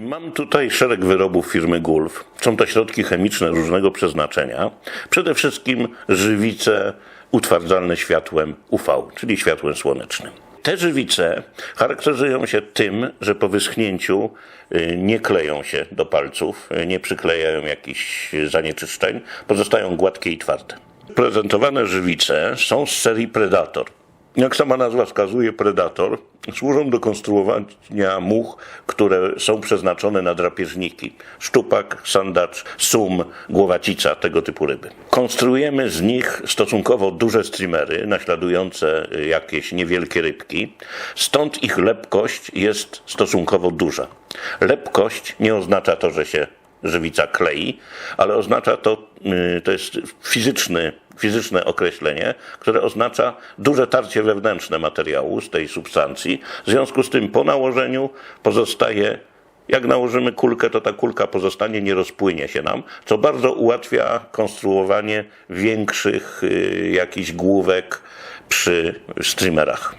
Mam tutaj szereg wyrobów firmy Gulf. Są to środki chemiczne różnego przeznaczenia. Przede wszystkim żywice utwardzalne światłem UV, czyli światłem słonecznym. Te żywice charakteryzują się tym, że po wyschnięciu y, nie kleją się do palców, y, nie przyklejają jakichś zanieczyszczeń, pozostają gładkie i twarde. Prezentowane żywice są z serii Predator. Jak sama nazwa wskazuje, predator służą do konstruowania much, które są przeznaczone na drapieżniki. Szczupak, sandacz, sum, głowacica, tego typu ryby. Konstruujemy z nich stosunkowo duże streamery, naśladujące jakieś niewielkie rybki. Stąd ich lepkość jest stosunkowo duża. Lepkość nie oznacza to, że się żywica klei, ale oznacza to, y, to jest fizyczny, fizyczne określenie, które oznacza duże tarcie wewnętrzne materiału z tej substancji. W związku z tym po nałożeniu pozostaje, jak nałożymy kulkę, to ta kulka pozostanie, nie rozpłynie się nam, co bardzo ułatwia konstruowanie większych y, jakichś główek przy streamerach.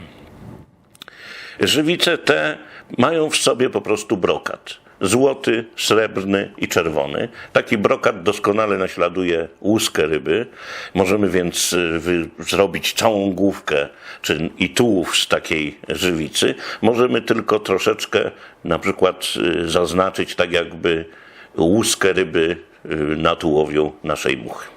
Żywice te mają w sobie po prostu brokat. Złoty, srebrny i czerwony. Taki brokat doskonale naśladuje łuskę ryby. Możemy więc y, zrobić całą główkę czy i tułów z takiej żywicy. Możemy tylko troszeczkę na przykład y, zaznaczyć tak jakby łuskę ryby y, na tułowiu naszej muchy.